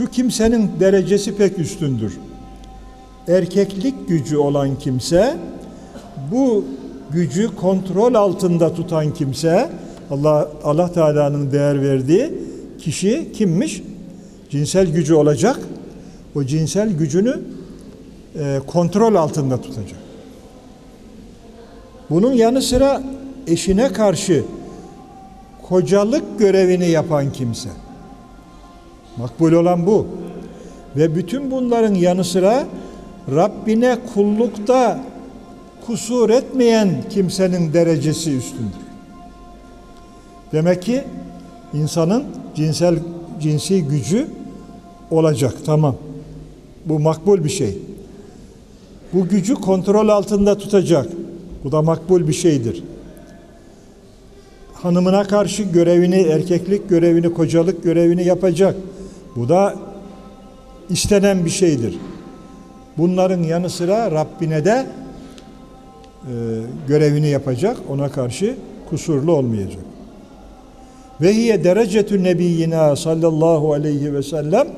Şu kimsenin derecesi pek üstündür. Erkeklik gücü olan kimse bu gücü kontrol altında tutan kimse Allah Allah Teala'nın değer verdiği kişi kimmiş? Cinsel gücü olacak. O cinsel gücünü e, kontrol altında tutacak. Bunun yanı sıra eşine karşı kocalık görevini yapan kimse. Makbul olan bu. Ve bütün bunların yanı sıra Rabbine kullukta kusur etmeyen kimsenin derecesi üstündür. Demek ki insanın cinsel cinsi gücü olacak tamam. Bu makbul bir şey. Bu gücü kontrol altında tutacak. Bu da makbul bir şeydir. Hanımına karşı görevini, erkeklik görevini, kocalık görevini yapacak. Bu da istenen bir şeydir. Bunların yanı sıra Rabbine de e, görevini yapacak. Ona karşı kusurlu olmayacak. Ve hiye derecetü nebiyyina sallallahu aleyhi ve sellem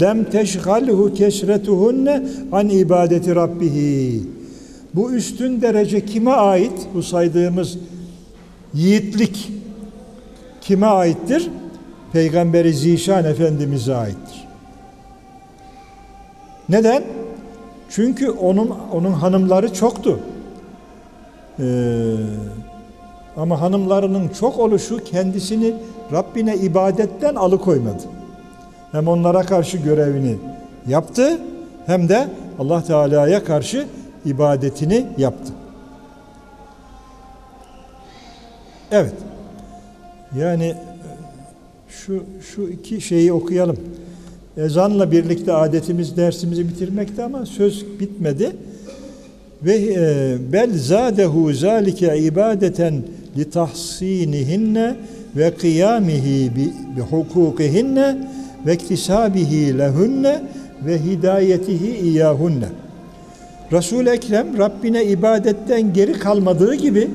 lem teşgalhu kesretuhunne an ibadeti rabbihi. Bu üstün derece kime ait? Bu saydığımız yiğitlik kime aittir? Peygamberi Zişan Efendimiz'e aittir. Neden? Çünkü onun onun hanımları çoktu. Ee, ama hanımlarının çok oluşu kendisini Rabbine ibadetten alıkoymadı. Hem onlara karşı görevini yaptı hem de Allah Teala'ya karşı ibadetini yaptı. Evet. Yani şu şu iki şeyi okuyalım. Ezanla birlikte adetimiz dersimizi bitirmekte ama söz bitmedi. Ve e, bel zadehu zalike ibadeten li tahsinihinne ve kıyamihi bi hukukihinne ve iktisabihi lehunne ve hidayetihi iyahunne. Resul Ekrem Rabbine ibadetten geri kalmadığı gibi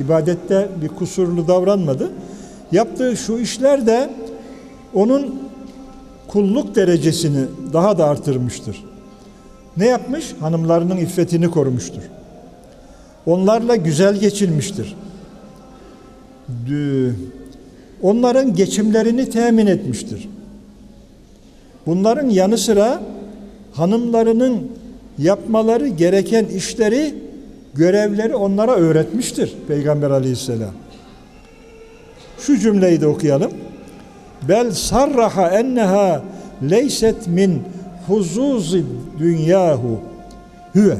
ibadette bir kusurlu davranmadı. Yaptığı şu işler de onun kulluk derecesini daha da artırmıştır. Ne yapmış? Hanımlarının iffetini korumuştur. Onlarla güzel geçilmiştir. Onların geçimlerini temin etmiştir. Bunların yanı sıra hanımlarının yapmaları gereken işleri, görevleri onlara öğretmiştir Peygamber Aleyhisselam. Şu cümleyi de okuyalım. Bel sarraha enneha leyset min huzuzi dünyahu huve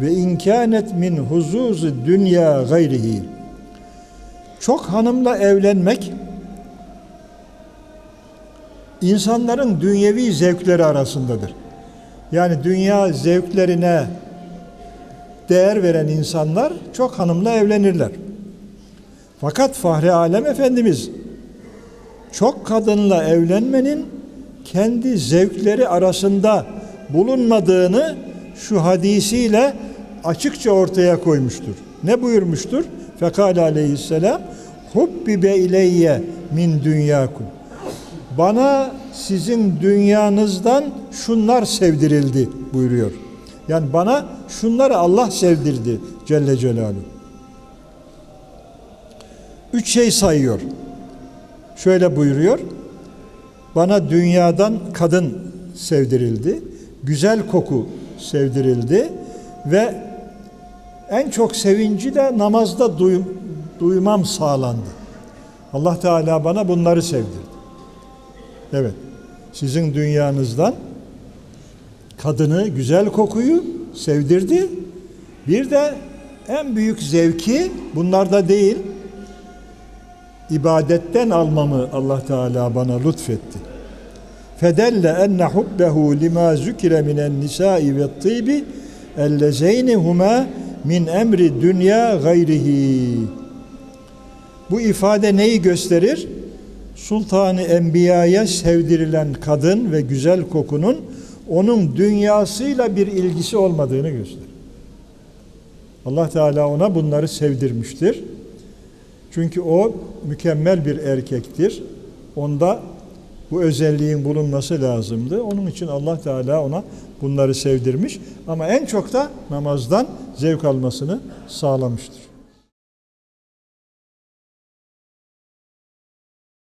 ve imkanet min huzuzi dünya gayrihi. Çok hanımla evlenmek insanların dünyevi zevkleri arasındadır. Yani dünya zevklerine değer veren insanlar çok hanımla evlenirler. Fakat Fahri Alem Efendimiz çok kadınla evlenmenin kendi zevkleri arasında bulunmadığını şu hadisiyle açıkça ortaya koymuştur. Ne buyurmuştur? Fekal aleyhisselam hubbibe ileyye min dünyakum. Bana sizin dünyanızdan şunlar sevdirildi buyuruyor. Yani bana şunları Allah sevdirdi Celle Celaluhu. Üç şey sayıyor. Şöyle buyuruyor. Bana dünyadan kadın sevdirildi. Güzel koku sevdirildi ve en çok sevinci de namazda duy, duymam sağlandı. Allah Teala bana bunları sevdirdi. Evet. Sizin dünyanızdan kadını, güzel kokuyu sevdirdi. Bir de en büyük zevki bunlarda değil, ibadetten almamı Allah Teala bana lütfetti. Fedelle enne hubbehu lima zükire minen nisai ve tibi ellezeyni huma min emri dünya gayrihi. Bu ifade neyi gösterir? Sultanı Enbiya'ya sevdirilen kadın ve güzel kokunun onun dünyasıyla bir ilgisi olmadığını gösterir. Allah Teala ona bunları sevdirmiştir. Çünkü o mükemmel bir erkektir. Onda bu özelliğin bulunması lazımdı. Onun için Allah Teala ona bunları sevdirmiş ama en çok da namazdan zevk almasını sağlamıştır.